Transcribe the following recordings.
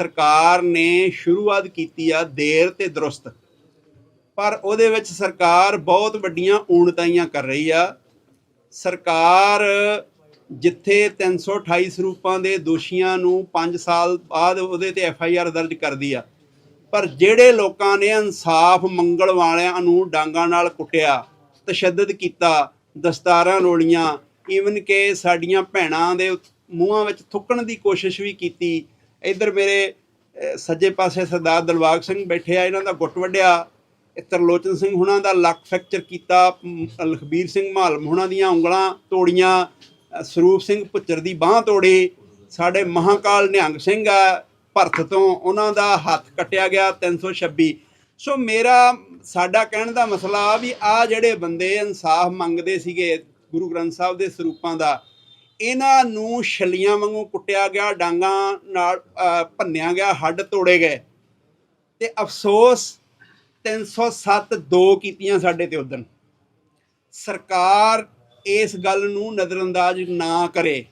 ਸਰਕਾਰ ਨੇ ਸ਼ੁਰੂਆਤ ਕੀਤੀ ਆ ਦੇਰ ਤੇ ਦਰੁਸਤ। ਪਰ ਉਹਦੇ ਵਿੱਚ ਸਰਕਾਰ ਬਹੁਤ ਵੱਡੀਆਂ ਊਣਤਾਈਆਂ ਕਰ ਰਹੀ ਆ। ਸਰਕਾਰ ਜਿੱਥੇ 328 ਸਰੂਪਾਂ ਦੇ ਦੋਸ਼ੀਆਂ ਨੂੰ 5 ਸਾਲ ਬਾਅਦ ਉਹਦੇ ਤੇ ਐਫ ਆਈ ਆਰ ਦਰਜ ਕਰਦੀ ਆ। ਪਰ ਜਿਹੜੇ ਲੋਕਾਂ ਨੇ ਇਨਸਾਫ ਮੰਗਲ ਵਾਲਿਆਂ ਨੂੰ ਡਾਂਗਾਂ ਨਾਲ ਕੁੱਟਿਆ, ਤਸ਼ੱਦਦ ਕੀਤਾ, ਦਸਤਾਰਾਂ ਰੋਲੀਆਂ ਈਵਨ ਕਿ ਸਾਡੀਆਂ ਭੈਣਾਂ ਦੇ ਮੂੰਹਾਂ ਵਿੱਚ ਥੁੱਕਣ ਦੀ ਕੋਸ਼ਿਸ਼ ਵੀ ਕੀਤੀ ਇੱਧਰ ਮੇਰੇ ਸੱਜੇ ਪਾਸੇ ਸਰਦਾਰ ਦਲਵਾਗ ਸਿੰਘ ਬੈਠੇ ਆ, ਇਹਨਾਂ ਦਾ ਗੁੱਟ ਵੱਢਿਆ। ਇਹ ਤਰਲੋਚਨ ਸਿੰਘ ਹੁਣਾਂ ਦਾ ਲੱਕ ਫ੍ਰੈਕਚਰ ਕੀਤਾ ਲਖਬੀਰ ਸਿੰਘ ਮਾਲਮ ਹੁਣਾਂ ਦੀਆਂ ਉਂਗਲਾਂ ਤੋੜੀਆਂ ਸਰੂਪ ਸਿੰਘ ਪੁੱਤਰ ਦੀ ਬਾਹ ਤੋੜੀ। ਸਾਡੇ ਮਹਾਕਾਲ ਨਿਹੰਗ ਸਿੰਘ ਆ ਭਰਤ ਤੋਂ ਉਹਨਾਂ ਦਾ ਹੱਥ ਕੱਟਿਆ ਗਿਆ 326 ਸੋ ਮੇਰਾ, ਸਾਡਾ ਕਹਿਣ ਦਾ ਮਸਲਾ ਵੀ ਆ ਜਿਹੜੇ ਬੰਦੇ ਇਨਸਾਫ ਮੰਗਦੇ ਸੀਗੇ ਗੁਰੂ ਗ੍ਰੰਥ ਸਾਹਿਬ ਦੇ ਸਰੂਪਾਂ ਦਾ ਇਹਨਾਂ ਨੂੰ ਛਲੀਆਂ ਵਾਂਗੂ ਕੁੱਟਿਆ ਗਿਆ, ਡਾਂਗਾਂ ਨਾਲ ਭੰਨਿਆ ਗਿਆ, ਹੱਡ ਤੋੜੇ ਗਏ। ਤੇ ਅਫਸੋਸ 307 ਦੋ ਕੀਤੀਆਂ ਸਾਡੇ ਤੇ ਉਦਣ। ਸਰਕਾਰ ਇਸ ਗੱਲ ਨੂੰ ਨਜ਼ਰਅੰਦਾਜ਼ ਨਾ ਕਰੇ।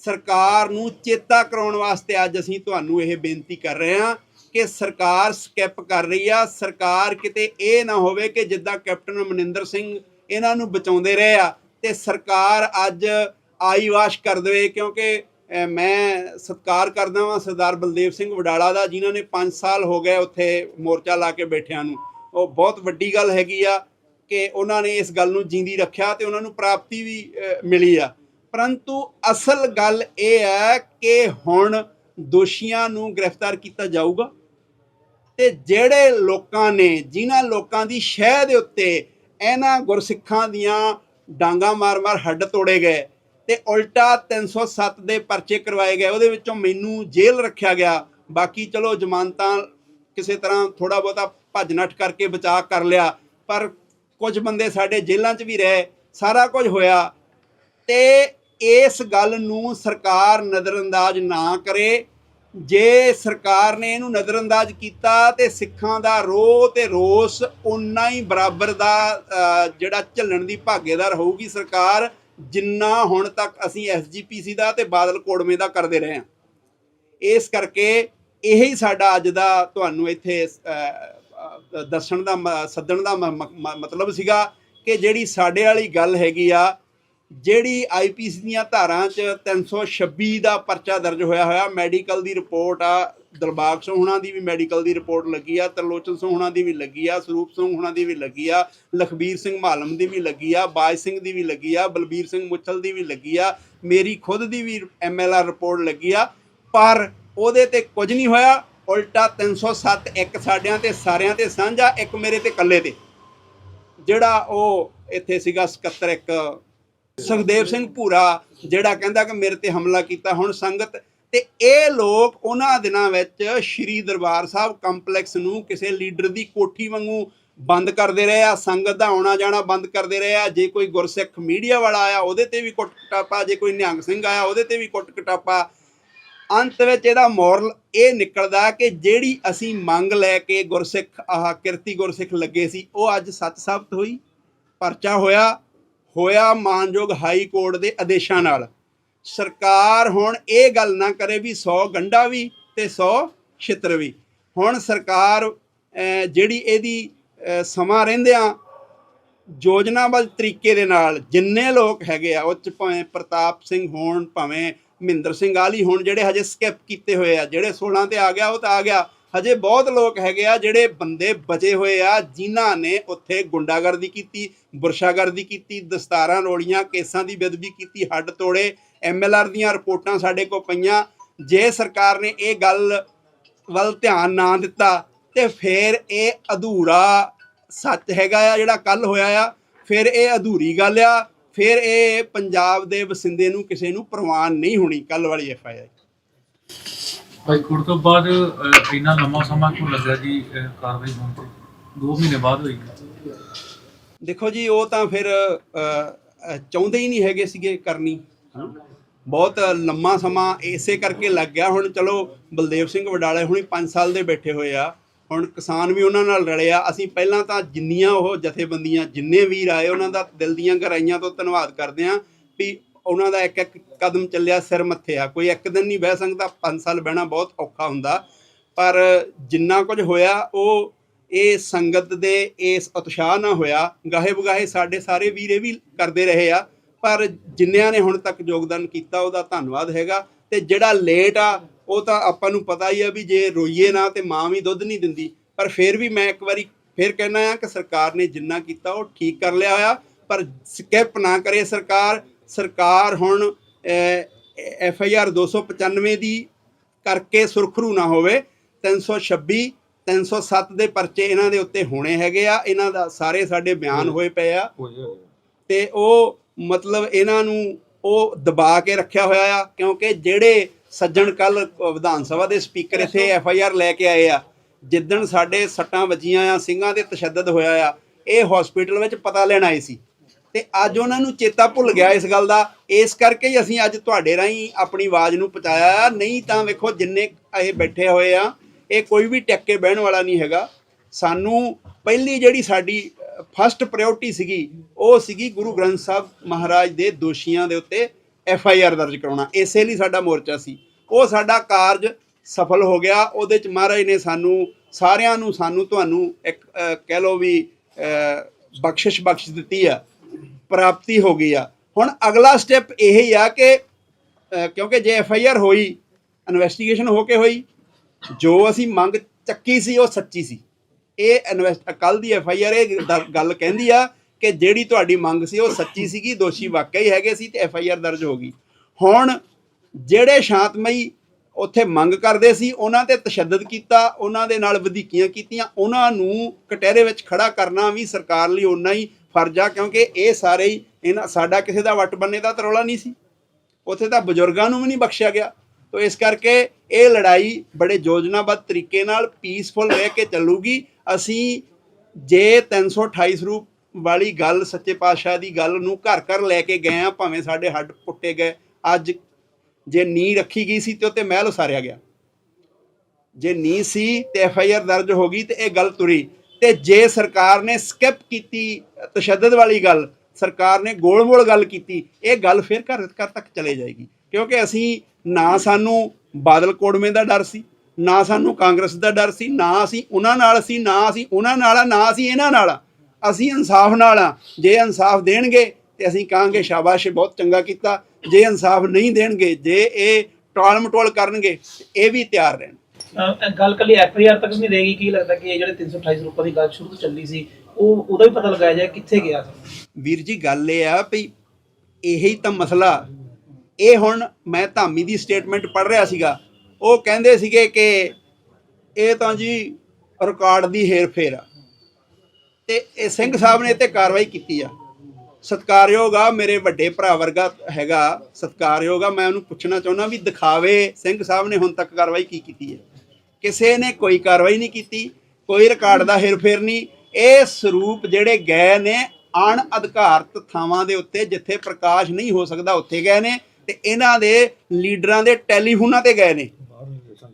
ਸਰਕਾਰ ਨੂੰ ਚੇਤਾ ਕਰਾਉਣ ਵਾਸਤੇ ਅੱਜ ਅਸੀਂ ਤੁਹਾਨੂੰ ਇਹ ਬੇਨਤੀ ਕਰ ਰਹੇ ਹਾਂ ਕਿ ਸਰਕਾਰ ਸਕਿਪ ਕਰ ਰਹੀ ਆ। ਸਰਕਾਰ ਕਿਤੇ ਇਹ ਨਾ ਹੋਵੇ ਕਿ ਜਿੱਦਾਂ ਕੈਪਟਨ ਅਮਰਿੰਦਰ ਸਿੰਘ ਇਹਨਾਂ ਨੂੰ ਬਚਾਉਂਦੇ ਰਹੇ ਆ ਤੇ ਸਰਕਾਰ ਅੱਜ ਆਈ ਵਾਸ਼ ਕਰ ਦੇਵੇ, ਕਿਉਂਕਿ ਮੈਂ ਸਤਿਕਾਰ ਕਰਦਾ ਹਾਂ ਸਰਦਾਰ ਬਲਦੇਵ ਸਿੰਘ ਵਡਾਲਾ ਦਾ, ਜਿਨ੍ਹਾਂ ਨੇ 5 ਸਾਲ ਹੋ ਗਏ ਉੱਥੇ ਮੋਰਚਾ ਲਾ ਕੇ ਬੈਠਿਆਂ ਨੂੰ। ਉਹ ਬਹੁਤ ਵੱਡੀ ਗੱਲ ਹੈਗੀ ਆ ਕਿ ਉਹਨਾਂ ਨੇ ਇਸ ਗੱਲ ਨੂੰ ਜਿੰਦੀ ਰੱਖਿਆ ਤੇ ਉਹਨਾਂ ਨੂੰ ਪ੍ਰਾਪਤੀ ਵੀ ਮਿਲੀ ਆ। ਪਰੰਤੂ ਅਸਲ ਗੱਲ ਇਹ ਹੈ ਕਿ ਹੁਣ ਦੋਸ਼ੀਆਂ ਨੂੰ ਗ੍ਰਿਫਤਾਰ ਕੀਤਾ ਜਾਊਗਾ ਤੇ ਜਿਹੜੇ ਲੋਕਾਂ ਨੇ, ਜਿਨ੍ਹਾਂ ਲੋਕਾਂ ਦੀ ਸ਼ਹਿ ਦੇ ਉੱਤੇ ਇਹਨਾਂ ਗੁਰਸਿੱਖਾਂ ਦੀਆਂ ਡਾਂਗਾ ਮਾਰ-ਮਾਰ ਹੱਡ ਤੋੜੇ ਗਏ ਤੇ ਉਲਟਾ 307 ਦੇ ਪਰਚੇ ਕਰਵਾਏ ਗਏ। ਉਹਦੇ ਵਿੱਚੋਂ ਮੈਨੂੰ ਜੇਲ੍ਹ ਰੱਖਿਆ ਗਿਆ। ਬਾਕੀ ਚਲੋ ਜ਼ਮਾਨਤਾਂ ਕਿਸੇ ਤਰ੍ਹਾਂ ਥੋੜਾ ਬਹੁਤਾ ਭੱਜ ਨੱਠ ਕਰਕੇ ਬਚਾਅ ਕਰ ਲਿਆ। ਪਰ ਕੁਝ ਬੰਦੇ ਸਾਡੇ ਜੇਲ੍ਹਾਂ 'ਚ ਵੀ ਰਹੇ। ਸਾਰਾ ਕੁਝ ਹੋਇਆ। ਤੇ ਇਸ ਗੱਲ ਨੂੰ ਸਰਕਾਰ ਨਜ਼ਰਅੰਦਾਜ਼ ਨਾ ਕਰੇ। ਜੇ ਸਰਕਾਰ ਨੇ ਇਹਨੂੰ ਨਜ਼ਰਅੰਦਾਜ਼ ਕੀਤਾ ਤੇ ਸਿੱਖਾਂ ਦਾ ਰੋਹ ਤੇ ਰੋਸ ਉਨਾ ਹੀ ਬਰਾਬਰ ਦਾ ਜਿਹੜਾ ਝੱਲਣ ਦੀ ਭਾਗੇਦਾਰ ਹੋਊਗੀ ਸਰਕਾਰ। ਜਿੰਨਾ ਹੁਣ ਤੱਕ ਅਸੀਂ ਐਸਜੀਪੀਸੀ ਦਾ ਤੇ ਬਾਦਲ ਕੋੜਵੇਂ ਦਾ ਕਰਦੇ ਰਹੇ ਹਾਂ। ਇਸ ਕਰਕੇ ਇਹੀ ਸਾਡਾ ਅੱਜ ਦਾ ਤੁਹਾਨੂੰ ਇੱਥੇ ਅਹ, ਦੱਸਣ ਦਾ ਮ- ਸੱਦਣ ਦਾ ਮ- ਮਤਲਬ ਸੀਗਾ ਕਿ ਜਿਹੜੀ ਸਾਡੇ ਵਾਲੀ ਗੱਲ ਹੈਗੀ ਆ ਜਿਹੜੀ ਆਈਪੀਸੀ ਦੀਆਂ ਧਾਰਾਂ 'ਚ 326 ਦਾ ਪਰਚਾ ਦਰਜ ਹੋਇਆ ਹੋਇਆ ਮੈਡੀਕਲ ਦੀ ਰਿਪੋਰਟ ਆ ਦਲਬਾਗ ਸਿੰਘ ਹੁਣਾਂ ਦੀ ਵੀ ਮੈਡੀਕਲ ਦੀ ਰਿਪੋਰਟ ਲੱਗੀ ਆ, ਤਰਲੋਚਨ ਸਿੰਘ ਹੁਣਾਂ ਦੀ ਵੀ ਲੱਗੀ ਆ, ਸਰੂਪ ਸਿੰਘ ਹੁਣਾਂ ਦੀ ਵੀ ਲੱਗੀ ਆ, ਲਖਬੀਰ ਸਿੰਘ ਮਾਲਮ ਦੀ ਵੀ ਲੱਗੀ ਆ, ਬਾਜ ਸਿੰਘ ਦੀ ਵੀ ਲੱਗੀ ਆ, ਬਲਬੀਰ ਸਿੰਘ ਮੁੱਛਲ ਦੀ ਵੀ ਲੱਗੀ ਆ, ਮੇਰੀ ਖੁਦ ਦੀ ਵੀ ਐਮਐਲਆਰ ਰਿਪੋਰਟ ਲੱਗੀ ਆ, ਪਰ ਉਹਦੇ ਤੇ ਕੁਝ ਨਹੀਂ ਹੋਇਆ, ਉਲਟਾ 307 ਇੱਕ ਸਾਡਿਆਂ ਤੇ, ਸਾਰਿਆਂ ਤੇ ਸਾਂਝਾ, ਇੱਕ ਮੇਰੇ ਤੇ, ਇਕੱਲੇ ਤੇ। ਜਿਹੜਾ ਉਹ ਇੱਥੇ ਸੀਗਾ ਸਕੱਤਰ ਇੱਕ, ਸੁਖਦੇਵ ਸਿੰਘ ਭੂਰਾ, ਜਿਹੜਾ ਕਹਿੰਦਾ ਕਿ ਮੇਰੇ ਤੇ ਹਮਲਾ ਕੀਤਾ, ਹੁਣ ਸੰਗਤ ਤੇ ਇਹ ਲੋਕ ਉਹਨਾਂ ਦਿਨਾਂ ਵਿੱਚ ਸ਼੍ਰੀ ਦਰਬਾਰ ਸਾਹਿਬ ਕੰਪਲੈਕਸ ਨੂੰ ਕਿਸੇ ਲੀਡਰ ਦੀ ਕੋਠੀ ਵਾਂਗੂ ਬੰਦ ਕਰਦੇ ਰਹੇ ਆ, ਸੰਗਤ ਦਾ ਆਉਣਾ ਜਾਣਾ ਬੰਦ ਕਰਦੇ ਰਹੇ ਆ, ਜੇ ਕੋਈ ਗੁਰਸਿੱਖ ਮੀਡੀਆ ਵਾਲਾ ਆਇਆ, ਉਹਦੇ ਤੇ ਵੀ ਕੁੱਟ ਕਟਾਪਾ, ਜੇ ਕੋਈ ਨਿਹੰਗ ਸਿੰਘ ਆਇਆ, ਉਹਦੇ ਤੇ ਵੀ ਕੁੱਟ ਕਟਾਪਾ। ਅੰਤ ਵਿੱਚ ਇਹਦਾ ਮੋਰਲ ਇਹ ਨਿਕਲਦਾ ਕਿ ਜਿਹੜੀ ਅਸੀਂ ਮੰਗ ਲੈ ਕੇ ਗੁਰਸਿੱਖ, ਆਹ ਕਿਰਤੀ ਗੁਰਸਿੱਖ ਲੱਗੇ ਸੀ, ਉਹ ਅੱਜ ਸੱਚ ਸਾਬਤ ਹੋਈ, ਪਰਚਾ ਹੋਇਆ ਹੋਇਆ ਮਾਨਯੋਗ ਹਾਈ ਕੋਰਟ ਦੇ ਆਦੇਸ਼ਾਂ ਨਾਲ। ਸਰਕਾਰ ਹੁਣ ਇਹ ਗੱਲ ਨਾ ਕਰੇ ਵੀ 100 ਗੰਡਾ ਵੀ ਤੇ 100 ਛਿੱਤਰ ਵੀ। ਹੁਣ ਸਰਕਾਰ ਜਿਹੜੀ ਇਹਦੀ ਸਮਾਂ ਰਹਿੰਦਿਆਂ ਯੋਜਨਾਬੱਧ ਤਰੀਕੇ ਦੇ ਨਾਲ ਜਿੰਨੇ ਲੋਕ ਹੈਗੇ ਆ, ਉਹ ਚ ਭਾਵੇਂ ਪ੍ਰਤਾਪ ਸਿੰਘ ਹੋਣ, ਭਾਵੇਂ ਮਹਿੰਦਰ ਸਿੰਘ ਆਲੀ ਹੋਣ, ਜਿਹੜੇ ਹਜੇ ਸਕਿਪ ਕੀਤੇ ਹੋਏ ਆ, ਜਿਹੜੇ 16 ਤੇ ਆ ਗਿਆ, ਉਹ ਤਾਂ ਆ ਗਿਆ। ਹਜੇ ਬਹੁਤ ਲੋਕ ਹੈਗੇ ਆ ਜਿਹੜੇ ਬੰਦੇ ਬਚੇ ਹੋਏ ਆ, ਜਿਨ੍ਹਾਂ ਨੇ ਉੱਥੇ ਗੁੰਡਾਗਰਦੀ ਕੀਤੀ, ਬੁਰਸ਼ਾਗਰਦੀ ਕੀਤੀ, ਦਸਤਾਰਾਂ ਰੋਲੀਆਂ ਕੇਸਾਂ ਦੀ ਬੇਦਬੀ ਕੀਤੀ, ਹੱਡ ਤੋੜੇ ਐਮਐਲਆਰ ਦੀਆਂ ਰਿਪੋਰਟਾਂ ਸਾਡੇ ਕੋਲ ਪਈਆਂ। ਜੇ ਸਰਕਾਰ ਨੇ ਇਹ ਗੱਲ ਵੱਲ ਧਿਆਨ ਨਾ ਦਿੱਤਾ, ਤੇ ਫਿਰ ਇਹ ਅਧੂਰਾ ਸੱਚ ਹੈਗਾ ਆ ਜਿਹੜਾ ਕੱਲ ਹੋਇਆ ਆ। ਫਿਰ ਇਹ ਅਧੂਰੀ ਗੱਲ ਆ। ਫਿਰ ਇਹ ਪੰਜਾਬ ਦੇ ਵਸਿੰਦੇ ਨੂੰ ਕਿਸੇ ਨੂੰ ਪ੍ਰਵਾਨ ਨਹੀਂ ਹੋਣੀ ਕੱਲ ਵਾਲੀ F I R high court ਤੋਂ ਬਾਅਦ ਅਹ, ਇੰਨਾ ਲੰਮਾ ਸਮਾਂ ਕਿਉਂ ਲੱਗਾ ਜੀ ਅਹ, ਕਾਰਵਾਈ ਹੋਣ ਤੇ? 2 ਮਹੀਨੇ ਬਾਅਦ ਹੋਈ। ਦੇਖੋ ਜੀ ਉਹ ਤਾਂ ਫਿਰ ਅ, ਅ, ਚਾਹੁੰਦੇ ਹੀ ਨਹੀਂ ਹੈਗੇ ਸੀਗੇ ਕਰਨੀ ਹਨਾ। ਬਹੁਤ ਲੰਮਾ ਸਮਾਂ ਇਸੇ ਕਰਕੇ ਲੱਗ ਗਿਆ। ਹੁਣ ਚਲੋ ਬਲਦੇਵ ਸਿੰਘ ਵਡਾਲੇ ਹੁਣੀ 5 ਸਾਲ ਦੇ ਬੈਠੇ ਹੋਏ ਆ। ਹੁਣ ਕਿਸਾਨ ਵੀ ਉਹਨਾਂ ਨਾਲ ਰਲੇ ਆ ਅਸੀਂ ਪਹਿਲਾਂ ਤਾਂ ਜਿੰਨੀਆਂ ਉਹ ਜਥੇਬੰਦੀਆਂ ਜਿੰਨੇ ਵੀਰ ਆਏ ਉਹਨਾਂ ਦਾ ਦਿਲ ਦੀਆਂ ਗਹਿਰਾਈਆਂ ਤੋਂ ਧੰਨਵਾਦ ਕਰਦੇ ਆ ਵੀ ਉਹਨਾਂ ਦਾ ਇੱਕ ਇੱਕ ਕਦਮ ਚੱਲਿਆ ਸਿਰ ਮੱਥੇ ਆ। ਕੋਈ ਇੱਕ ਦਿਨ ਨਹੀਂ ਬਹਿ ਸਕਦਾ 5 ਸਾਲ ਬਹਿਣਾ ਬਹੁਤ ਔਖਾ ਹੁੰਦਾ। ਪਰ ਜਿੰਨਾ ਕੁਝ ਹੋਇਆ, ਉਹ ਇਹ ਸੰਗਤ ਦੇ ਇਸ ਉਤਸ਼ਾਹ ਨਾਲ ਹੋਇਆ। ਗਾਹੇ ਬਗਾਹੇ ਸਾਡੇ ਸਾਰੇ ਵੀਰੇ ਵੀ ਕਰਦੇ ਰਹੇ ਆ। ਪਰ ਜਿੰਨਿਆਂ ਨੇ ਹੁਣ ਤੱਕ ਯੋਗਦਾਨ ਕੀਤਾ, ਉਹਦਾ ਧੰਨਵਾਦ ਹੈਗਾ। ਤੇ ਜਿਹੜਾ ਲੇਟ ਆ, ਉਹ ਤਾਂ ਆਪਾਂ ਨੂੰ ਪਤਾ ਹੀ ਆ ਵੀ ਜੇ ਰੋਈਏ ਨਾ ਤੇ ਮਾਂ ਵੀ ਦੁੱਧ ਨਹੀਂ ਦਿੰਦੀ। ਪਰ ਫਿਰ ਵੀ ਮੈਂ ਇੱਕ ਵਾਰੀ ਫਿਰ ਕਹਿਣਾ ਆ ਕਿ ਸਰਕਾਰ ਨੇ ਜਿੰਨਾ ਕੀਤਾ, ਉਹ ਠੀਕ ਕਰ ਲਿਆ ਹੋਇਆ। ਪਰ ਸਕਿਪ ਨਾ ਕਰੇ ਸਰਕਾਰ। ਸਰਕਾਰ ਹੁਣ ਐਫ ਆਈ ਆਰ 295 ਦੀ ਕਰਕੇ ਸੁਰਖਰੂ ਨਾ ਹੋਵੇ। 326 307 ਦੇ ਪਰਚੇ ਇਹਨਾਂ ਦੇ ਉੱਤੇ ਹੋਣੇ ਹੈਗੇ ਆ। ਇਹਨਾਂ ਦਾ ਸਾਰੇ ਸਾਡੇ ਬਿਆਨ ਹੋਏ ਪਏ ਆ। ਤੇ ਉਹ ਮਤਲਬ ਇਹਨਾਂ ਨੂੰ ਉਹ ਦਬਾ ਕੇ ਰੱਖਿਆ ਹੋਇਆ ਆ ਕਿਉਂਕਿ ਜਿਹੜੇ ਸੱਜਣ ਕੱਲ ਵਿਧਾਨ ਸਭਾ ਦੇ ਸਪੀਕਰ ਇੱਥੇ ਐਫ ਆਈ ਆਰ ਲੈ ਕੇ ਆਏ ਆ ਜਿੱਦਣ ਸਾਡੇ ਸੱਟਾਂ ਵੱਜੀਆਂ ਆ ਸਿੰਘਾਂ ਤੇ ਤਸ਼ੱਦਦ ਹੋਇਆ ਆ ਇਹ ਹਸਪੀਟਲ ਵਿੱਚ ਪਤਾ ਲੈਣ ਆਏ ਸੀ। ਤੇ ਅੱਜ ਉਹਨਾਂ ਨੂੰ ਚੇਤਾ ਭੁੱਲ ਗਿਆ ਇਸ ਗੱਲ ਦਾ। ਇਸ ਕਰਕੇ ਹੀ ਅਸੀਂ ਅੱਜ ਤੁਹਾਡੇ ਰਾਹੀਂ ਆਪਣੀ ਆਵਾਜ਼ ਨੂੰ ਪਹੁੰਚਾਇਆ। ਨਹੀਂ ਤਾਂ ਵੇਖੋ ਜਿੰਨੇ ਇਹ ਬੈਠੇ ਹੋਏ ਆ ਇਹ ਕੋਈ ਵੀ ਟੱਕ ਕੇ ਬਹਿਣ ਵਾਲਾ ਨਹੀਂ ਹੈਗਾ। ਸਾਨੂੰ ਪਹਿਲੀ ਜਿਹੜੀ ਸਾਡੀ ਫਸਟ ਪ੍ਰਾਇੋਰਟੀ ਸੀਗੀ ਉਹ ਸੀਗੀ ਗੁਰੂ ਗ੍ਰੰਥ ਸਾਹਿਬ ਮਹਾਰਾਜ ਦੇ ਦੋਸ਼ੀਆਂ ਦੇ ਉੱਤੇ ਐਫ ਆਈ ਆਰ ਦਰਜ ਕਰਾਉਣਾ। ਇਸੇ ਲਈ ਸਾਡਾ ਮੋਰਚਾ ਸੀ। ਉਹ ਸਾਡਾ ਕਾਰਜ ਸਫਲ ਹੋ ਗਿਆ। ਉਹਦੇ ਚ ਮਹਾਰਾਜ ਨੇ ਸਾਨੂੰ ਸਾਰਿਆਂ ਨੂੰ ਸਾਨੂੰ ਤੁਹਾਨੂੰ ਇੱਕ ਕਹਿ ਲਓ ਵੀ ਅਹ, ਬਖਸ਼ਿਸ਼ ਬਖਸ਼ ਦਿੱਤੀ ਆ। ਪ੍ਰਾਪਤੀ ਹੋ ਗਈ ਆ। ਹੁਣ ਅਗਲਾ ਸਟੈਪ ਇਹ ਹੀ ਆ ਕਿ ਕਿਉਂਕਿ ਜੇ ਐਫ ਆਈ ਆਰ ਹੋਈ ਇਨਵੈਸਟੀਗੇਸ਼ਨ ਹੋ ਕੇ ਹੋਈ, ਜੋ ਅਸੀਂ ਮੰਗ ਚੱਕੀ ਸੀ ਉਹ ਸੱਚੀ ਸੀ। ਇਹ ਇਨਵੈਸਟ ਕੱਲ ਦੀ ਐਫ ਆਈ ਆਰ ਇਹ ਦ- ਗੱਲ ਕਹਿੰਦੀ ਆ ਕਿ ਜਿਹੜੀ ਤੁਹਾਡੀ ਮੰਗ ਸੀ ਉਹ ਸੱਚੀ ਸੀਗੀ, ਦੋਸ਼ੀ ਵਾਕਿਆ ਹੀ ਹੈਗੇ ਸੀ ਤੇ ਐਫ ਆਈ ਆਰ ਦਰਜ ਹੋ ਗਈ। ਹੁਣ ਜਿਹੜੇ ਸ਼ਾਂਤਮਈ ਉੱਥੇ ਮੰਗ ਕਰਦੇ ਸੀ, ਉਹਨਾਂ ਤੇ ਤਸ਼ੱਦਦ ਕੀਤਾ, ਉਹਨਾਂ ਦੇ ਨਾਲ ਵਧੀਕੀਆਂ ਕੀਤੀਆਂ, ਉਹਨਾਂ ਨੂੰ ਕਟਹਿਰੇ ਵਿੱਚ ਖੜਾ ਕਰਨਾ ਵੀ ਸਰਕਾਰ ਲਈ ਓਨਾ ਹੀ ਫਰਜ਼ ਆ, ਕਿਉਂਕਿ ਇਹ ਸਾਰੇ ਹੀ ਇਹਨਾਂ ਸਾਡਾ ਕਿਸੇ ਦਾ ਵੱਟ ਬੰਨੇ ਦਾ ਤਰੌਲਾ ਨਹੀਂ ਸੀ। ਉੱਥੇ ਤਾਂ ਬਜ਼ੁਰਗਾਂ ਨੂੰ ਵੀ ਨਹੀਂ ਬਖਸ਼ਿਆ ਗਿਆ। ਤੋ ਇਸ ਕਰਕੇ ਇਹ ਲੜਾਈ ਬੜੇ ਯੋਜਨਾਬੱਧ ਤਰੀਕੇ ਨਾਲ ਪੀਸਫੁਲ ਰਹਿ ਕੇ ਚੱਲੂਗੀ। ਅਸੀਂ ਜੇ 328 ਸਰੂਪ ਵਾਲੀ ਗੱਲ, ਸੱਚੇ ਪਾਤਸ਼ਾਹ ਦੀ ਗੱਲ ਨੂੰ ਘਰ ਘਰ ਲੈ ਕੇ ਗਏ ਆ ਭਾਵੇਂ ਸਾਡੇ ਹੱਡ ਪੁੱਟੇ ਗਏ। ਅੱਜ ਜੇ ਨੀ ਰੱਖੀ ਗਈ ਸੀ ਤੇ ਉੱਤੇ ਮਹਿਲ ਉਸਾਰਿਆ ਗਿਆ। ਜੇ ਨੀ ਸੀ ਤੇ ਐਫ ਆਈ ਆਰ ਦਰਜ ਹੋ ਗਈ ਤੇ ਇਹ ਗੱਲ ਤੁਰੀ। ਤੇ ਜੇ ਸਰਕਾਰ ਨੇ ਸਕਿਪ ਕੀਤੀ ਤਸ਼ੱਦਦ ਵਾਲੀ ਗੱਲ, ਸਰਕਾਰ ਨੇ ਗੋਲ-ਮੋਲ ਗੱਲ ਕੀਤੀ, ਇਹ ਗੱਲ ਫਿਰ ਘਰ ਘਰ ਤੱਕ ਚਲੇ ਜਾਏਗੀ। ਕਿਉਂਕਿ ਅਸੀਂ ਨਾ ਸਾਨੂੰ ਬਾਦਲ ਕੋੜਵੇਂ ਦਾ ਡਰ ਸੀ, ਨਾ ਸਾਨੂੰ ਕਾਂਗਰਸ ਦਾ ਡਰ ਸੀ, ਨਾ ਅਸੀਂ ਉਹਨਾਂ ਨਾਲ ਸੀ, ਨਾ ਅਸੀਂ ਉਹਨਾਂ ਨਾਲ ਆ, ਨਾ ਅਸੀਂ ਇਹਨਾਂ ਨਾਲ ਆ। ਅਸੀਂ ਇਨਸਾਫ ਨਾਲ ਆ। ਜੇ ਇਨਸਾਫ ਦੇਣਗੇ ਤੇ ਅਸੀਂ ਕਹਾਂਗੇ, ਸ਼ਾਬਾਸ਼ ਬਹੁਤ ਚੰਗਾ ਕੀਤਾ। ਜੇ ਇਨਸਾਫ ਨਹੀਂ ਦੇਣਗੇ, ਜੇ ਇਹ ਟਾਲ ਮਟੋਲ ਕਰਨਗੇ, ਇਹ ਵੀ ਤਿਆਰ ਰਹਿਣ। ਗੱਲ ਕੱਲੀ ਐਫਆਈਆਰ ਤੱਕ ਨਹੀਂ ਰਹੇਗੀ। ਕੀ ਲੱਗਦਾ ਕਿ ਇਹ ਜਿਹੜੇ 328 ਰੁਪਏ ਦੀ ਗੱਲ ਸ਼ੁਰੂ ਤੋਂ ਚੱਲੀ ਸੀ ਉਹ ਉਹਦਾ ਵੀ ਪਤਾ ਲਗਾਇਆ ਜਾਏ ਕਿੱਥੇ ਗਿਆ ਸੀ। ਵੀਰ ਜੀ, ਗੱਲ ਇਹ ਆ ਵੀ ਇਹੀ ਤਾਂ ਮਸਲਾ। ਇਹ ਹੁਣ ਮੈਂ ਧਾਮੀ ਦੀ ਸਟੇਟਮੈਂਟ ਪੜ੍ਹ ਰਿਹਾ ਸੀਗਾ। ਉਹ ਕਹਿੰਦੇ ਸੀਗੇ ਕਿ ਇਹ ਤਾਂ ਜੀ ਰਿਕਾਰਡ ਦੀ ਹੇਰਫੇਰ ਆ। ਤੇ ਇਹ ਸਿੰਘ ਸਾਹਿਬ ਨੇ ਇਹ ਤੇ ਕਾਰਵਾਈ ਕੀਤੀ ਆ। ਸਤਕਾਰਯੋਗ ਆ, ਮੇਰੇ ਵੱਡੇ ਭਰਾ ਵਰਗਾ ਹੈਗਾ। ਸਤਕਾਰਯੋਗ ਆ, ਮੈਂ ਉਹਨੂੰ ਪੁੱਛਣਾ ਚਾਹੁੰਦਾ ਵੀ ਦਿਖਾਵੇ ਸਿੰਘ ਸਾਹਿਬ ਨੇ ਹੁਣ ਤੱਕ ਕਾਰਵਾਈ ਕੀ ਕੀਤੀ ਹੈ। ਕਿਸੇ ਨੇ ਕੋਈ ਕਾਰਵਾਈ ਨਹੀਂ ਕੀਤੀ, ਕੋਈ ਰਿਕਾਰਡ ਦਾ ਹੇਰਫੇਰ ਨਹੀਂ। ਇਹ ਸਰੂਪ ਜਿਹੜੇ ਗਏ ਨੇ ਅਣ ਅਧਿਕਾਰਤ ਥਾਵਾਂ ਦੇ ਉੱਤੇ ਜਿੱਥੇ ਪ੍ਰਕਾਸ਼ ਨਹੀਂ ਹੋ ਸਕਦਾ, ਉੱਥੇ ਗਏ ਨੇ ਤੇ ਇਹਨਾਂ ਦੇ ਲੀਡਰਾਂ ਦੇ ਟੈਲੀਫੋਨਾਂ ਤੇ ਗਏ ਨੇ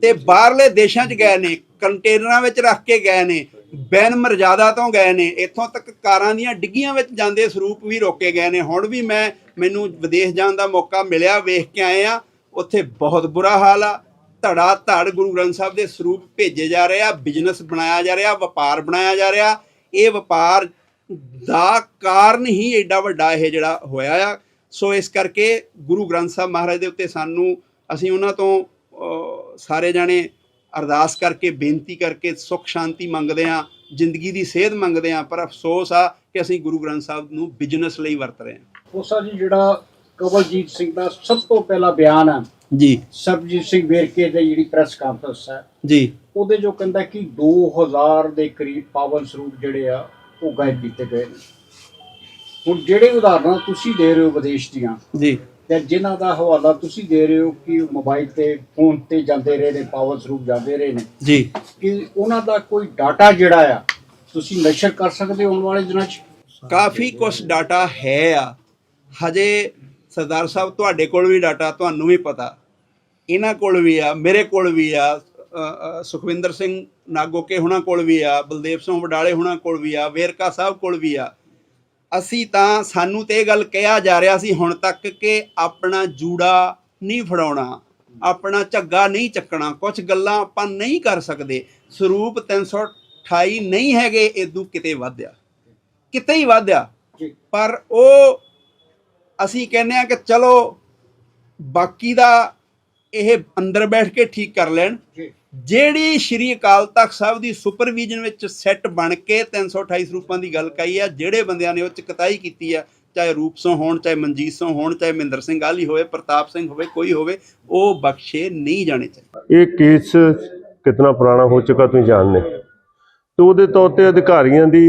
ਤੇ ਬਾਹਰਲੇ ਦੇਸ਼ਾਂ 'ਚ ਗਏ ਨੇ, ਕੰਟੇਨਰਾਂ ਵਿੱਚ ਰੱਖ ਕੇ ਗਏ ਨੇ, ਬੈਨ ਮਰਜ਼ਾਦਾ ਤੋਂ ਗਏ ਨੇ, ਇੱਥੋਂ ਤੱਕ ਕਾਰਾਂ ਦੀਆਂ ਡਿੱਗੀਆਂ ਵਿੱਚ ਜਾਂਦੇ ਸਰੂਪ ਵੀ ਰੋਕੇ ਗਏ ਨੇ। ਹੁਣ ਵੀ ਮੈਂ, ਮੈਨੂੰ ਵਿਦੇਸ਼ ਜਾਣ ਦਾ ਮੌਕਾ ਮਿਲਿਆ, ਵੇਖ ਕੇ ਆਏ ਆ ਉੱਥੇ ਬਹੁਤ ਬੁਰਾ ਹਾਲ ਆ। ਧੜਾ ਧੜ ਗੁਰੂ ਗ੍ਰੰਥ ਸਾਹਿਬ ਦੇ ਸਰੂਪ ਭੇਜੇ ਜਾ ਰਹੇ ਆ ਬਿਜ਼ਨਸ ਬਣਾਇਆ ਜਾ ਰਿਹਾ, ਵਪਾਰ ਬਣਾਇਆ ਜਾ ਰਿਹਾ ਇਹ ਵਪਾਰ ਦਾ ਕਾਰਨ ਹੀ ਐਡਾ ਵੱਡਾ ਇਹ ਜਿਹੜਾ ਹੋਇਆ ਆ। ਸੋ ਇਸ ਕਰਕੇ ਗੁਰੂ ਗ੍ਰੰਥ ਸਾਹਿਬ ਮਹਾਰਾਜ ਦੇ ਉੱਤੇ ਸਾਨੂੰ ਅਸੀਂ ਉਹਨਾਂ ਤੋਂ ਸਾਰੇ ਜਾਣੇ ਅਰਦਾਸ ਕਰਕੇ ਬੇਨਤੀ ਕਰਕੇ ਸੁੱਖ ਸ਼ਾਂਤੀ ਮੰਗਦੇ ਆ ਜ਼ਿੰਦਗੀ ਦੀ ਸੇਧ ਮੰਗਦੇ ਆ ਪਰ ਅਫਸੋਸ ਆ ਕਿ ਅਸੀਂ ਗੁਰੂ ਗ੍ਰੰਥ ਸਾਹਿਬ ਨੂੰ ਬਿਜ਼ਨਸ ਲਈ ਵਰਤ ਰਹੇ ਹਾਂ। ਕੋਸਾ ਜੀ ਜਿਹੜਾ ਕਵਲਜੀਤ ਸਿੰਘ ਦਾ ਸਭ ਤੋਂ ਪਹਿਲਾ ਬਿਆਨ ਹੈ ਜੀ। ਸਰਬਜੀਤ ਸਿੰਘ ਵੇਰਕੇ ਦੀ ਜਿਹੜੀ ਪ੍ਰੈਸ ਕਾਨਫਰੰਸ ਹੈ ਜੀ। ਉਹਦੇ ਜੋ ਕਹਿੰਦਾ ਕਿ 2000 ਦੇ ਕਰੀਬ ਪਾਵਨ ਸਰੂਪ ਜਿਹੜੇ ਆ ਉਹ ਗਾਇਬ ਕੀਤੇ ਗਏ ਨੇ। ਹੁਣ ਜਿਹੜੇ ਉਦਾਹਰਨਾਂ ਤੁਸੀਂ ਦੇ ਰਹੇ ਹੋ ਵਿਦੇਸ਼ ਦੀਆਂ ਜੀ। ਤੇ ਜਿਨ੍ਹਾਂ ਦਾ ਹਵਾਲਾ ਤੁਸੀਂ ਦੇ ਰਹੇ ਹੋ ਕਿ ਮੋਬਾਈਲ ਤੇ ਫੋਨ ਤੇ ਜਾਂਦੇ ਰਹੇ ਨੇ ਪਾਵਨ ਸਰੂਪ ਜਾਂਦੇ ਰਹੇ ਨੇ ਜੀ। ਕਿ ਉਹਨਾਂ ਦਾ ਕੋਈ ਡਾਟਾ ਜਿਹੜਾ ਆ ਤੁਸੀਂ ਨਸ਼ਰ ਕਰ ਸਕਦੇ ਹੋ ਆਉਣ ਵਾਲੇ ਦਿਨਾਂ 'ਚ? ਕਾਫੀ ਕੁਝ ਡਾਟਾ ਹੈ ਆ। ਹਜੇ ਸਰਦਾਰ ਸਾਹਿਬ ਤੁਹਾਡੇ ਕੋਲ ਵੀ ਡਾਟਾ ਤੁਹਾਨੂੰ ਵੀ ਪਤਾ। ਇਹਨਾਂ ਕੋਲ ਵੀ ਆ ਮੇਰੇ ਕੋਲ ਵੀ ਆ ਸੁਖਵਿੰਦਰ ਸਿੰਘ ਨਾਗੋਕੇ ਹੁਣਾਂ ਕੋਲ ਵੀ ਆ ਬਲਦੇਵ ਸਿੰਘ ਵਡਾਲੇ ਹੁਣਾਂ ਕੋਲ ਵੀ ਆ ਵੇਰਕਾ ਸਾਹਿਬ ਕੋਲ ਵੀ ਆ। ਅਸੀਂ ਤਾਂ ਸਾਨੂੰ ਤੇ ਇਹ ਗੱਲ ਕਿਹਾ ਜਾ ਰਿਹਾ ਸੀ ਹੁਣ ਤੱਕ ਕਿ ਆਪਣਾ ਜੂੜਾ ਨਹੀਂ ਫੜਾਉਣਾ ਆਪਣਾ ਝੱਗਾ ਨਹੀਂ ਚੱਕਣਾ ਕੁਝ ਗੱਲਾਂ ਆਪਾਂ ਨਹੀਂ ਕਰ ਸਕਦੇ। ਸਰੂਪ 328 ਨਹੀਂ ਹੈਗੇ ਇਦੋਂ ਕਿਤੇ ਵਧਿਆ। ਕਿਤੇ ਹੀ ਵਧਿਆ। ਪਰ ਉਹ ਅਸੀਂ ਕਹਿੰਦੇ ਆ ਕਿ ਚਲੋ ਬਾਕੀ ਦਾ ਇਹ ਅੰਦਰ ਬੈਠ ਕੇ ਠੀਕ ਕਰ ਲੈਣ। ਜਿਹੜੀ ਸ਼੍ਰੀ ਅਕਾਲ ਤਖਤ ਸਾਹਿਬ ਦੀ ਸੁਪਰਵਿਜ਼ਨ ਵਿੱਚ ਸੈੱਟ ਬਣ ਕੇ 328 ਸਰੂਪਾਂ ਦੀ ਗੱਲ ਕਹੀ ਆ ਜਿਹੜੇ ਬੰਦਿਆਂ ਨੇ ਉਹ ਚ ਕਤਾਈ ਕੀਤੀ ਆ ਚਾਹੇ ਰੂਪ ਸਿੰਘ ਹੋਣ ਚਾਹੇ ਮਨਜੀਤ ਸਿੰਘ ਹੋਣ ਚਾਹੇ ਮਹਿੰਦਰ ਸਿੰਘ ਆਲੀ ਹੋਵੇ ਪ੍ਰਤਾਪ ਸਿੰਘ ਹੋਵੇ ਕੋਈ ਹੋਵੇ ਉਹ ਬਖਸ਼ੇ ਨਹੀਂ ਜਾਣੇ ਚਾਹੀਦੇ। ਇਹ ਕੇਸ ਕਿਤਨਾ ਪੁਰਾਣਾ ਹੋ ਚੁੱਕਾ ਤੁਸੀਂ ਜਾਣਦੇ। ਤੇ ਉਹਦੇ ਤੌਰ ਤੇ ਅਧਿਕਾਰੀਆਂ ਦੀ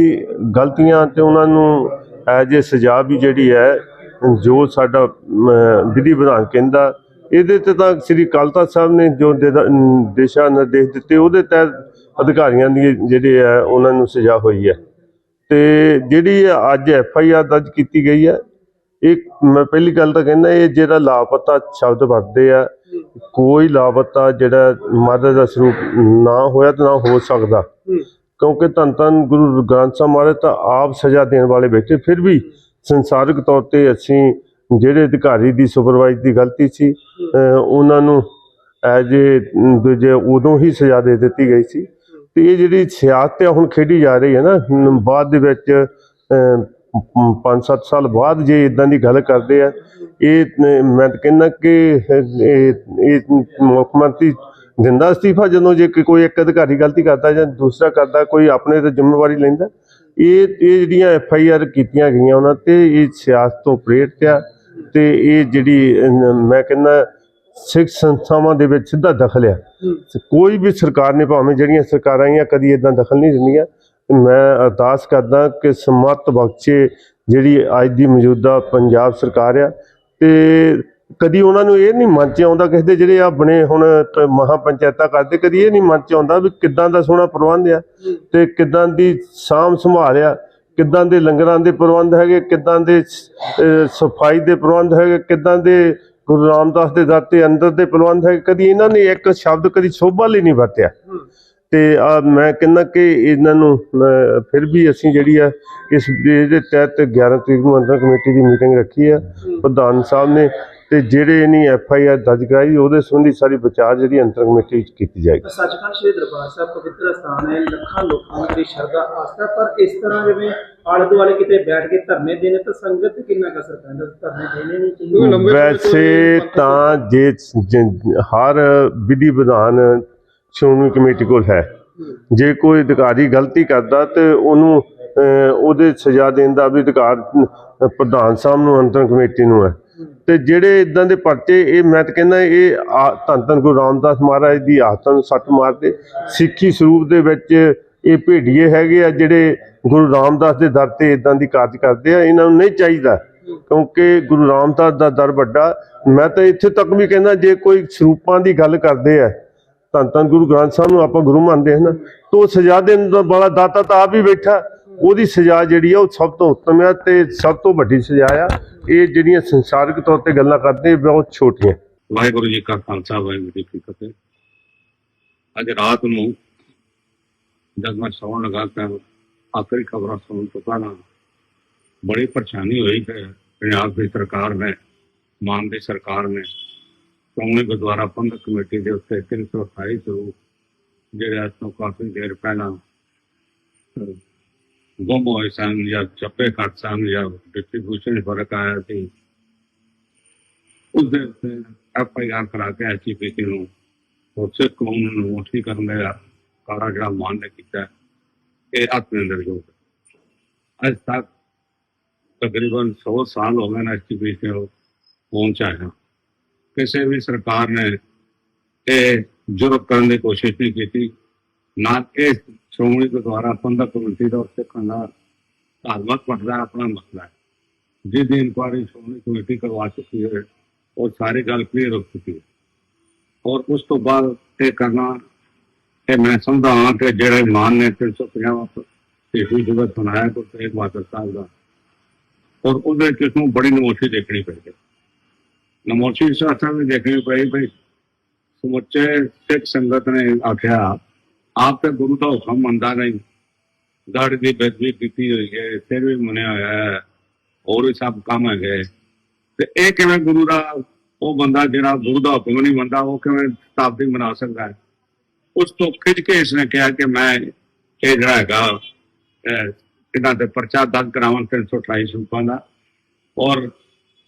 ਗਲਤੀਆਂ ਤੇ ਉਹਨਾਂ ਨੂੰ ਐਜ ਏ ਸਜ਼ਾ ਵੀ ਜਿਹੜੀ ਹੈ ਜੋ ਸਾਡਾ ਵਿਧੀ ਵਿਧਾਨ ਕਹਿੰਦਾ ਇਹਦੇ ਤੇ ਤਾਂ ਸ੍ਰੀ ਅਕਾਲ ਤਖਤ ਸਾਹਿਬ ਨੇ ਜੋ ਦਿਸ਼ਾ ਨਿਰਦੇਸ਼ ਦਿੱਤੇ ਉਹਦੇ ਤਹਿਤ ਅਧਿਕਾਰੀਆਂ ਦੀ ਜਿਹੜੇ ਹੈ ਉਹਨਾਂ ਨੂੰ ਸਜ਼ਾ ਹੋਈ ਹੈ। ਤੇ ਜਿਹੜੀ ਅੱਜ ਐਫ ਆਈ ਆਰ ਦਰਜ ਕੀਤੀ ਗਈ ਹੈ ਇਹ ਮੈਂ ਪਹਿਲੀ ਗੱਲ ਤਾਂ ਕਹਿੰਦਾ ਇਹ ਜਿਹੜਾ ਲਾਪਤਾ ਸ਼ਬਦ ਵਰਤਦੇ ਆ ਕੋਈ ਲਾਪਤਾ ਜਿਹੜਾ ਮਦਦ ਦਾ ਸਰੂਪ ਨਾ ਹੋਇਆ ਤੇ ਨਾ ਹੋ ਸਕਦਾ। ਕਿਉਂਕਿ ਧੰਨ ਧੰਨ ਗੁਰੂ ਗ੍ਰੰਥ ਸਾਹਿਬ ਮਹਾਰਾਜ ਤਾਂ ਆਪ ਸਜ਼ਾ ਦੇਣ ਵਾਲੇ ਬੈਠੇ ਫਿਰ ਵੀ ਸੰਸਾਰਿਕ ਤੌਰ ਤੇ ਅਸੀਂ ਜਿਹੜੇ ਅਧਿਕਾਰੀ ਦੀ ਸੁਪਰਵਾਈਜ਼ ਦੀ ਗਲਤੀ ਸੀ ਉਹਨਾਂ ਨੂੰ ਐਜ ਦੂਜੇ ਉਦੋਂ ਹੀ ਸਜ਼ਾ ਦੇ ਦਿੱਤੀ ਗਈ ਸੀ। ਤੇ ਇਹ ਜਿਹੜੀ ਸਿਆਸਤ ਹੈ ਹੁਣ ਖੇਡੀ ਜਾ ਰਹੀ ਹੈ ਨਾ ਬਾਅਦ ਦੇ ਵਿੱਚ 5-7 ਸਾਲ ਬਾਅਦ ਜੇ ਇਦਾਂ ਦੀ ਗੱਲ ਕਰਦੇ ਆ, ਇਹ ਮੈਂ ਤਾਂ ਕਹਿੰਦਾ ਕਿ ਇਹ ਮੁੱਖ ਮੰਤਰੀ ਦਿੰਦਾ ਅਸਤੀਫਾ ਜਦੋਂ ਜੇ ਕੋਈ ਇੱਕ ਅਧਿਕਾਰੀ ਗਲਤੀ ਕਰਦਾ ਜਾਂ ਦੂਸਰਾ ਕਰਦਾ, ਕੋਈ ਆਪਣੇ ਤੇ ਜ਼ਿੰਮੇਵਾਰੀ ਲੈਂਦਾ। ਇਹ ਇਹ ਜਿਹੜੀਆਂ ਐਫ ਆਈ ਆਰ ਕੀਤੀਆਂ ਗਈਆਂ ਉਹਨਾਂ ਤੇ, ਇਹ ਸਿਆਸਤ ਤੋਂ ਪ੍ਰੇਰਿਤ ਆ। ਤੇ ਇਹ ਜਿਹੜੀ ਮੈਂ ਕਹਿੰਦਾ ਸਿੱਖ ਸੰਸਥਾਵਾਂ ਦੇ ਵਿੱਚ ਸਿੱਧਾ ਦਖਲ ਆ। ਕੋਈ ਵੀ ਸਰਕਾਰ ਨੇ ਭਾਵੇਂ ਜਿਹੜੀਆਂ ਸਰਕਾਰਾਂ ਆਈਆਂ ਕਦੀ ਇਦਾਂ ਦਖਲ ਨਹੀਂ ਦਿੰਦੀਆਂ। ਮੈਂ ਅਰਦਾਸ ਕਰਦਾ ਕਿ ਸਮਤ ਬਖਸ਼ੇ ਜਿਹੜੀ ਅੱਜ ਦੀ ਮੌਜੂਦਾ ਪੰਜਾਬ ਸਰਕਾਰ ਆ। ਤੇ ਕਦੀ ਉਹਨਾਂ ਨੂੰ ਇਹ ਨਹੀਂ ਮਨ ਚ ਆਉਂਦਾ ਕਿਸੇ ਦੇ ਜਿਹੜੇ ਆ ਬਣੇ ਹੁਣ ਮਹਾ ਪੰਚਾਇਤਾਂ ਕਰਦੇ ਕਦੀ ਇਹ ਨਹੀਂ ਮਨ ਚ ਆਉਂਦਾ ਵੀ ਕਿੱਦਾਂ ਦਾ ਸੋਹਣਾ ਪ੍ਰਬੰਧ ਆ ਤੇ ਕਿੱਦਾਂ ਦੀ ਸਾਂਭ ਸੰਭਾਲ ਆ। ਕਿੱਦਾਂ ਦੇ ਲੰਗਰਾਂ ਦੇ ਪ੍ਰਬੰਧ ਹੈਗੇ ਕਿੱਦਾਂ ਦੇ ਸਫ਼ਾਈ ਦੇ ਪ੍ਰਬੰਧ ਹੈਗੇ ਕਿੱਦਾਂ ਦੇ ਗੁਰੂ ਰਾਮਦਾਸ ਦੇ ਦਰ ਤੇ ਅੰਦਰ ਦੇ ਪ੍ਰਬੰਧ ਹੈਗੇ ਕਦੀ ਇਹਨਾਂ ਨੇ ਇੱਕ ਸ਼ਬਦ ਕਦੀ ਸੋਭਾ ਲਈ ਨਹੀਂ ਵਰਤਿਆ। ਤੇ ਆ ਮੈਂ ਕਹਿੰਦਾ ਕਿ ਇਹਨਾਂ ਨੂੰ ਫਿਰ ਵੀ ਅਸੀਂ ਜਿਹੜੀ ਆ ਇਸ ਦੇ ਤਹਿਤ 11 ਤਰੀਕ ਨੂੰ ਅੰਦਰ ਕਮੇਟੀ ਦੀ ਮੀਟਿੰਗ ਰੱਖੀ ਆ। ਪ੍ਰਧਾਨ ਸਾਹਿਬ ਨੇ ਤੇ ਜਿਹੜੇ ਇਹਨੀ ਐਫ ਆਈ ਆਰ ਦਰਜ ਕਰਾਈ ਉਹਦੇ ਸੰਬੰਧੀ ਸਾਰੀ ਵਿਚਾਰ ਜਿਹੜੀ ਅੰਤਰ ਕਮੇਟੀ ਵਿੱਚ ਕੀਤੀ ਜਾਏਗੀ। ਸੱਚਖੰਡ ਸ਼੍ਰੀ ਦਰਬਾਰ ਸਾਹਿਬ ਪਵਿੱਤਰ ਸਥਾਨ ਹੈ ਲੱਖਾਂ ਲੋਕਾਂ ਦੀ ਸ਼ਰਧਾ ਆਸਥਾ ਪਰ ਇਸ ਤਰ੍ਹਾਂ ਜਿਵੇਂ ਆਲੇ ਦੁਆਲੇ ਕਿਤੇ ਬੈਠ ਕੇ ਧਰਨੇ ਦੇਣੇ ਤਾਂ ਸੰਗਤ ਤੇ ਕਿੰਨਾ ਕੁ ਅਸਰ ਪੈਂਦਾ ਧਰਨੇ ਦੇਣੇ ਨਹੀਂ ਚਾਹੀਦੇ ਵੈਸੇ ਤਾਂ ਜੇ ਹਰ ਵਿਧੀ ਵਿਧਾਨ ਸ਼੍ਰੋਮਣੀ ਕਮੇਟੀ ਕੋਲ ਹੈ। ਜੇ ਕੋਈ ਅਧਿਕਾਰੀ ਗਲਤੀ ਕਰਦਾ ਤੇ ਉਹਨੂੰ ਉਹਦੇ ਸਜ਼ਾ ਦੇਣ ਦਾ ਵੀ ਅਧਿਕਾਰ ਪ੍ਰਧਾਨ ਸਾਹਿਬ ਨੂੰ ਅੰਤਰ ਕਮੇਟੀ ਨੂੰ ਹੈ। ਤੇ ਜਿਹੜੇ ਇਦਾਂ ਦੇ ਪਰਚੇ, ਇਹ ਮੈਂ ਤਾਂ ਕਹਿੰਦਾ ਇਹ ਆ- ਧੰਨ ਧੰਨ ਗੁਰੂ ਰਾਮਦਾਸ ਮਹਾਰਾਜ ਦੀ ਆਸਥਾ ਨੂੰ ਸੱਟ ਮਾਰਦੇ। ਸਿੱਖੀ ਸਰੂਪ ਦੇ ਵਿੱਚ ਇਹ ਭੇਡੀਏ ਹੈਗੇ ਆ ਜਿਹੜੇ ਗੁਰੂ ਰਾਮਦਾਸ ਦੇ ਦਰ ਤੇ ਇਦਾਂ ਦੀ ਕਾਰਜ ਕਰਦੇ ਆ, ਇਹਨਾਂ ਨੂੰ ਨਹੀਂ ਚਾਹੀਦਾ, ਕਿਉਂਕਿ ਗੁਰੂ ਰਾਮਦਾਸ ਦਾ ਦਰ ਵੱਡਾ। ਮੈਂ ਤਾਂ ਇੱਥੇ ਤੱਕ ਵੀ ਕਹਿੰਦਾ, ਜੇ ਕੋਈ ਸਰੂਪਾਂ ਦੀ ਗੱਲ ਕਰਦੇ ਆ, ਧੰਨ ਧੰਨ ਗੁਰੂ ਗ੍ਰੰਥ ਸਾਹਿਬ ਨੂੰ ਆਪਾਂ ਗੁਰੂ ਮੰਨਦੇ ਹਾਂ ਨਾ, ਤਾਂ ਉਹ ਸਜ਼ਾ ਦੇਣ ਦਾ ਬੜਾ ਦਾਤਾ ਤਾਂ ਆਪ ਹੀ ਬੈਠਾ। ਉਹਦੀ ਸਜ਼ਾ ਜਿਹੜੀ ਆ ਉਹ ਸਭ ਤੋਂ ਉੱਤਮ ਆ ਤੇ ਸਭ ਤੋਂ ਵੱਡੀ ਸਜ਼ਾ ਆ। ਇਹ ਜਿਹੜੀਆਂ ਸੰਸਾਰਿਕ ਤੌਰ ਤੇ ਗੱਲਾਂ ਕਰਦੇ ਬਹੁਤ ਛੋਟੀਆਂ। ਵਾਹਿਗੁਰੂ ਜੀ ਕਾ ਖਾਲਸਾ, ਵਾਹਿਗੁਰੂ ਜੀ ਕੀ ਫਤਿਹ। ਅੱਜ ਰਾਤ ਨੂੰ ਜਦ ਮੈਂ ਸੌਣ ਲੱਗਾ ਤਾਂ ਆਖਰੀ ਖਬਰਾਂ ਸੁਣਨ ਤੋਂ ਪਹਿਲਾਂ ਬੜੀ ਪਰੇਸ਼ਾਨੀ ਹੋਈ ਹੈ ਪੰਜਾਬ ਦੀ ਸਰਕਾਰ ਨੇ, ਮਾਨ ਦੀ ਸਰਕਾਰ ਨੇ ਸ਼੍ਰੋਮਣੀ ਗੁਰਦੁਆਰਾ ਪ੍ਰਬੰਧਕ ਕਮੇਟੀ ਦੇ ਉੱਤੇ 328 ਸਰੂਪ ਜਿਹੜੇ ਅੱਜ ਤੋਂ ਕਾਫੀ ਦੇਰ ਪਹਿਲਾਂ ਅਹ, ਗੁੰਮ ਹੋਏ ਸਨ ਜਾਂ ਚੱਪੇ ਕੱਟ ਸਨ ਜਾਂ ਡਿਸਟ੍ਰੀਬਿਊਸ਼ਨ ਫ਼ਰਕ ਆਇਆ ਸੀ ਉਸ ਦੇ ਐਫ ਆਈ ਆਰ ਕਰਾ ਕੇ ਐਚਪੀਸੀ ਨੂੰ ਉਸੇ ਕਾਨੂੰਨ ਨੂੰ ਮੁੱਠੀ ਕਰਨ ਦਾ ਕਾਰਾ ਜਿਹੜਾ ਮਾਨ ਨੇ ਕੀਤਾ ਇਹ ਆਤਮ ਨਿਰਜੋਗ ਅੱਜ ਤੱਕ ਤਕਰੀਬਨ 100 ਸਾਲ ਹੋ ਗਏ ਨੇ ਐਚਪੀਸੀ ਨੂੰ ਪਹੁੰਚਾਇਆ ਕਿਸੇ ਵੀ ਸਰਕਾਰ ਨੇ ਇਹ ਜੁਰਤ ਕਰਨ ਦੀ ਕੋਸ਼ਿਸ਼ ਨਹੀਂ ਕੀਤੀ ਨਾ ਕਿ ਸ਼੍ਰੋਮਣੀ ਗੁਰਦੁਆਰਾ ਸੰਧਕ ਕਮੇਟੀ ਦਾ ਉਸੇ ਕੰਨਾਂ ਧਾਰਮਿਕ ਮਸਲਾ ਆਪਣਾ ਮਸਲਾ ਹੈ। ਜਿਸ ਦੀ ਇਨਕੁਆਇਰੀ ਸ਼੍ਰੋਮਣੀ ਕਮੇਟੀ ਕਰਵਾ ਚੁੱਕੀ ਹੈ ਉਹ ਸਾਰੇ ਗੱਲ ਕਲੀਅਰ ਹੋ ਚੁੱਕੀ ਹੈ। ਔਰ ਉਸ ਤੋਂ ਬਾਅਦ ਇਹ ਕਰਨਾ ਤੇ ਮੈਂ ਸਮਝਦਾ ਹਾਂ ਕਿ ਜਿਹੜੇ ਮਾਨ ਨੇ 350 ਤੇ ਹੋਈ ਜਗਤ ਸੁਣਾਇਆ ਕੋ ਤੇ ਮਾਦਰ ਸਾਹਿਬ ਦਾ, ਔਰ ਉਹਦੇ ਕਿਸ ਨੂੰ ਬੜੀ ਨਮੋਸ਼ੀ ਦੇਖਣੀ ਪਈ ਨਮੋਸ਼ੀ ਸਾਥਾਂ ਵਿੱਚ ਦੇਖਣੀ ਪਈ ਭਈ ਸਮੁੱਚੇ ਸਿੱਖ ਸੰਗਤ ਨੇ ਆਖਿਆ ਆਪ ਤੇ ਗੁਰੂ ਦਾ ਹੁਕਮ ਮੰਨਦਾ ਨਹੀਂ। ਗੜ ਦੀ ਬੇਦਬੀ ਕੀਤੀ ਹੋਈ ਹੈ ਫਿਰ ਵੀ ਮੰਨਿਆ ਹੋਇਆ ਹੈ, ਹੋਰ ਵੀ ਸਭ ਕੰਮ ਹੈਗੇ ਤੇ ਇਹ ਕਿਵੇਂ ਗੁਰੂ ਦਾ, ਉਹ ਬੰਦਾ ਜਿਹੜਾ ਗੁਰੂ ਦਾ ਹੁਕਮ ਨਹੀਂ ਮੰਨਦਾ, ਉਹ ਕਿਵੇਂ ਸ਼ਤਾਬਦੀ ਮਨਾ ਸਕਦਾ ਹੈ? ਉਸ ਤੋਂ ਖਿੱਚ ਕੇ ਇਸਨੇ ਕਿਹਾ ਕਿ ਮੈਂ ਇਹ ਜਿਹੜਾ ਹੈਗਾ ਇਹਨਾਂ ਤੇ ਪਰਚਾ ਦਰਜ ਕਰਾਵਾਂ 328 ਸੂਪਾਂ ਦਾ, ਔਰ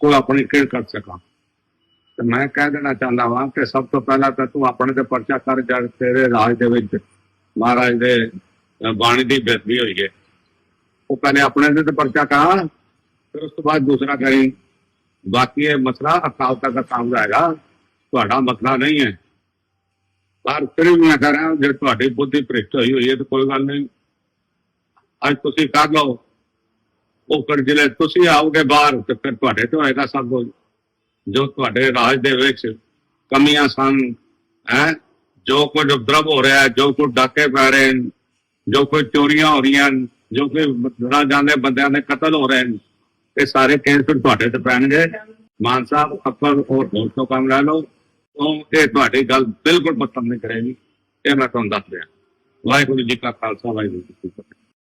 ਕੋਈ ਆਪਣੀ ਕਿਰ ਕਰ ਸਕਾਂ। ਤੇ ਮੈਂ ਕਹਿ ਦੇਣਾ ਚਾਹੁੰਦਾ ਵਾਂ ਕਿ ਸਭ ਤੋਂ ਪਹਿਲਾਂ ਤਾਂ ਤੂੰ ਆਪਣੇ ਤੇ ਪਰਚਾ ਕਰ, ਜਦ ਤੇਰੇ ਰਾਜ ਦੇ ਵਿੱਚ ਮਹਾਰਾਜ ਦੇ ਬਾਣੀ ਦੀ ਬੇਅਦਬੀ ਹੋਈ ਹੈ। ਉਹ ਪਹਿਲੇ ਆਪਣੇ ਤੇ ਪਰਚਾ ਕਰ ਫਿਰ ਉਸ ਤੋਂ ਬਾਅਦ ਦੂਸਰਾ ਕਰੀ ਬਾਕੀ ਇਹ ਮਸਲਾ ਅਕਾਲ ਤੱਕ ਦਾ ਕੰਮ ਰਹੇਗਾ ਤੁਹਾਡਾ ਮਸਲਾ ਨਹੀਂ ਹੈ। ਪਰ ਫਿਰ ਵੀ ਮੈਂ ਕਹਿ ਰਿਹਾ, ਜੇ ਤੁਹਾਡੀ ਬੁੱਧੀ ਭ੍ਰਿਸ਼ਟ ਹੋਈ ਹੋਈ ਹੈ ਤਾਂ ਕੋਈ ਗੱਲ ਨਹੀਂ। ਅੱਜ ਤੁਸੀਂ ਕਰ ਲਓ। ਉਹ ਫਿਰ ਜਿਹੜੇ ਤੁਸੀਂ ਆਓਗੇ ਬਾਹਰ, ਤੇ ਫਿਰ ਤੁਹਾਡੇ ਤੋਂ ਹੋਏਗਾ ਸਭ ਕੁਝ। ਜੋ ਤੁਹਾਡੇ ਰਾਜ ਦੇ ਵਿੱਚ ਕਮੀਆਂ ਸਨ, ਹੈ ਜੋ ਕੁਝ ਉਪਦਰਵ ਹੋ ਰਿਹਾ ਹੈ, ਜੋ ਕੁਝ ਡਾਕੇ ਪੈ ਰਹੇ ਹਨ, ਜੋ ਕੋਈ ਚੋਰੀਆਂ ਹੋ ਰਹੀਆਂ ਹਨ, ਜੋ ਕੋਈ ਨਾ ਜਾਂਦੇ ਬੰਦਿਆਂ ਦੇ ਕਤਲ ਹੋ ਰਹੇ ਨੇ ਇਹ ਸਾਰੇ ਕੇਸ ਫਿਰ ਤੁਹਾਡੇ ਤੇ ਪੈਣਗੇ। ਮਾਨ ਸਾਹਿਬ ਅਕਬਰ ਹੋਰ ਹੋਰ ਤੋਂ ਕੰਮ ਲੈ ਲਓ। ਉਹ ਇਹ ਤੁਹਾਡੀ ਗੱਲ ਬਿਲਕੁਲ ਪਸੰਦ ਨਹੀਂ ਕਰੇਗੀ। ਇਹ ਮੈਂ ਤੁਹਾਨੂੰ ਦੱਸ ਰਿਹਾ। ਵਾਹਿਗੁਰੂ ਜੀ ਕਾ ਖਾਲਸਾ, ਵਾਹਿਗੁਰੂ ਜੀ ਕੀ ਫਤਿਹ।